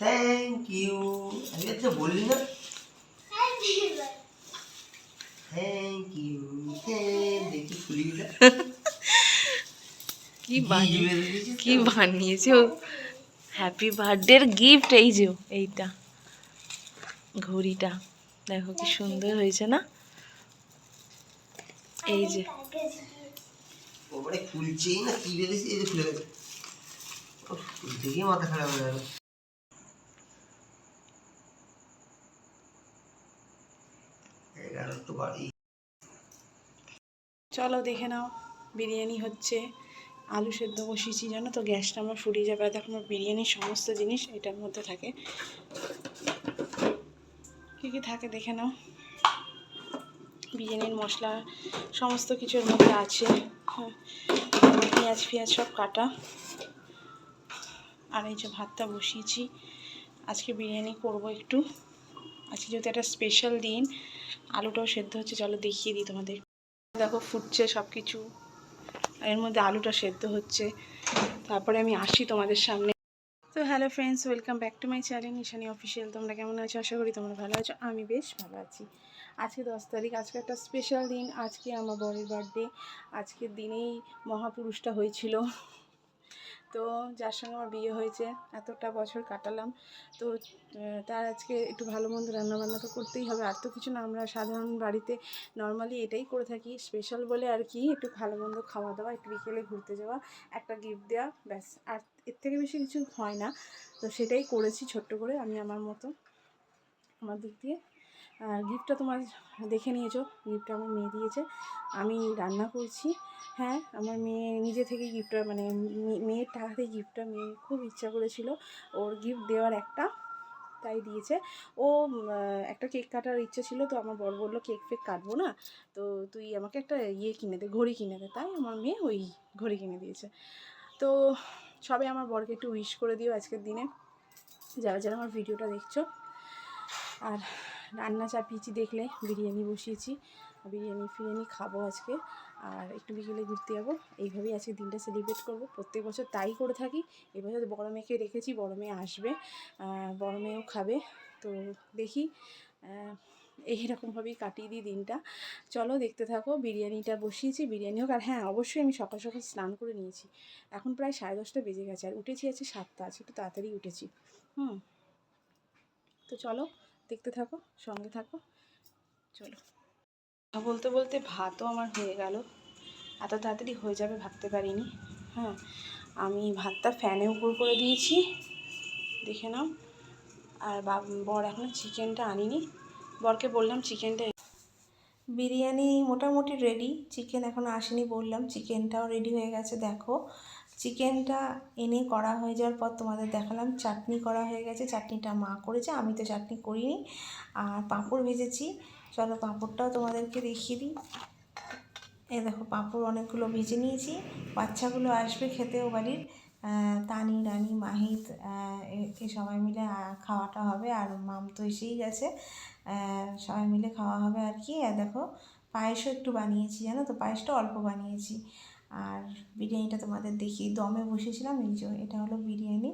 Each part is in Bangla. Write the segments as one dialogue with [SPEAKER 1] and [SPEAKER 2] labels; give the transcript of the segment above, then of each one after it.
[SPEAKER 1] থ্যাংক ইউ আমি আজকে বললি না। থ্যাংক ইউ দেখি খুলি না
[SPEAKER 2] কি বানিয়ে কি বানিয়েছে ও? হ্যাপি বার্থডের গিফট এই যে এইটা। ঘড়িটা। দেখো কি সুন্দর হয়েছে না? এই যে।
[SPEAKER 1] ওপরে খুলছেই না কি বেরিয়েছে এই যে খুলে দেখেই মাথা খারাপ হয়ে গেল। তো বাড়ি।
[SPEAKER 2] চলো দেখে নাও, বিরিয়ানি হচ্ছে আলু সেদ্ধ বসিয়েছি, জানো তো? গ্যাসটা আমার ফুরিয়ে যাবে। দেখো বিরিয়ানির সমস্ত জিনিস এটার মধ্যে থাকে। কী কী থাকে দেখে নাও? বিরিয়ানির মশলা, সমস্ত কিছুর মধ্যে আছে। হ্যাঁ পেঁয়াজ পেঁয়াজ সব কাটা। আর এই যে ভাতটা বসিয়েছি। আজকে বিরিয়ানি করব একটু। আজকে যেহেতু একটা স্পেশাল দিন আলুটাও সেদ্ধ হচ্ছে, চলো দেখিয়ে দিই তোমাদের। দেখো ফুটছে সব কিছু এর মধ্যে আলুটা সেদ্ধ হচ্ছে। তারপরে আমি আসি তোমাদের সামনে। তো hello friends welcome back to my channel Nishani official তোমরা কেমন আছো? আশা করি তোমরা ভালো আছো, আমি বেশ ভালো আছি। আজকে দশ তারিখ, আজকে একটা স্পেশাল দিন, আজকে আমার বরের বার্থডে আজকের দিনেই মহাপুরুষটা হয়েছিল। তো যার সঙ্গে আমার বিয়ে হয়েছে, এতটা বছর কাটালাম। তো তার আজকে একটু ভালো মন্দ রান্নাবান্না তো করতেই হবে। আর তো কিছু না, আমরা সাধারণ বাড়িতে নর্মালি এটাই করে থাকি। স্পেশাল বলে আর কি, একটু ভালো মন্দ খাওয়া দাওয়া, একটু বিকেলে ঘুরতে যাওয়া, একটা গিফট দেওয়া ব্যাস। আর এর থেকে বেশি কিছু হয় না। তো সেটাই করেছি ছোট্ট করে, আমি আমার মতো। আমার দিক দিয়ে। আর গিফটটা তোমার দেখে নিয়েছো, গিফটটা আমার মেয়ে দিয়েছে। আমি রান্না করছি। হ্যাঁ আমার মেয়ে নিজে থেকে গিফটটা মানে মেয়ের টাকাতে গিফটটা, মেয়ে খুব ইচ্ছা করেছিল ওর গিফট দেওয়ার একটা, তাই দিয়েছে। ও একটা কেক কাটার ইচ্ছে ছিল, তো আমার বর বলল, কেক ফেক কাটবো না, তো তুই আমাকে একটা ইয়ে কিনে দে, ঘড়ি কিনে দে। তাই আমার মেয়ে ওই ঘড়ি কিনে দিয়েছে। তো সবাই আমার বরকে একটু উইশ করে দিও আজকের দিনে, যারা যারা আমার ভিডিওটা দেখছ। আর রান্না চাপিয়েছি দেখলে, বিরিয়ানি বসিয়েছি, বিরিয়ানি ফিরিয়ানি খাব আজকে, আর একটু বিকেলে ঘুরতে যাব। এইভাবেই আজকে দিনটা সেলিব্রেট করব। প্রত্যেক বছর তাই করে থাকি। এবছর বড় মেয়েকে রেখেছি, বড় মেয়ে আসবে বড় মেয়েও খাবে। তো দেখি এইরকমভাবেই কাটিয়ে দিই দিনটা। চলো দেখতে থাকো, বিরিয়ানিটা বসিয়েছি, বিরিয়ানি হোক, আর হ্যাঁ অবশ্যই আমি সকাল সকাল স্নান করে নিয়েছি। এখন প্রায় সাড়ে দশটা বেজে গেছে, আর উঠেছি আছে সাতটা আছে একটু তাড়াতাড়ি উঠেছি। হুম। তো চলো দেখতে থাকো, সঙ্গে থাকো। চলো। বলতে বলতে ভাতও আমার হয়ে গেল। এত তাড়াতাড়ি হয়ে যাবে ভাবতে পারিনি। হ্যাঁ আমি ভাতটা ফ্যানে উপর করে দিয়েছি। দেখে নাও। আর বর এখনও চিকেনটা আনিনি। বরকে বললাম চিকেনটা বিরিয়ানি মোটামুটি রেডি চিকেন এখনও আসেনি বললাম চিকেনটাও রেডি হয়ে গেছে, দেখো। চিকেনটা এনে করা হয়ে যাওয়ার পর তোমাদের দেখালাম, চাটনি করা হয়ে গেছে, চাটনিটা মা করেছে, আমি তো চাটনি করিনি, আর পাঁপড় ভেজেছি। চলো পাঁপড়টাও তোমাদেরকে দেখিয়ে দিই। এ দেখো, পাঁপড় অনেকগুলো ভেজে নিয়েছি, বাচ্চাগুলো আসবে খেতেও বাড়ির। তানি রানি মাহিত এ সবাই মিলে খাওয়াটা হবে, আর মাম তো এসেই গেছে। সবাই মিলে খাওয়া হবে আর কি। দেখো, পায়েসও একটু বানিয়েছি, জানো তো? পায়েসটা অল্প বানিয়েছি। আর বিরিয়ানিটা তোমাদের দেখি দমে বসেছিলাম, এই যে এটা হলো বিরিয়ানি।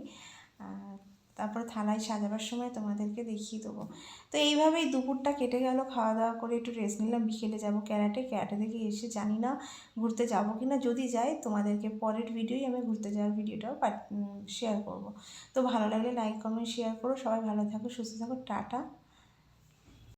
[SPEAKER 2] তারপর থালায় সাজাবার সময় তোমাদেরকে দেখিয়ে দেবো। তো এইভাবেই দুপুরটা কেটে গেল খাওয়া দাওয়া করে একটু রেস্ট নিলাম। বিকেলে যাব ক্যারাটে ক্যারাটে থেকে এসে জানি না ঘুরতে যাব কি না যদি যাই, তোমাদেরকে পরের ভিডিওই আমি ঘুরতে যাওয়ার ভিডিওটাও শেয়ার করব। তো ভালো লাগলে লাইক কমেন্ট শেয়ার করো। সবাই ভালো থাকো, সুস্থ থাকো, টাটা।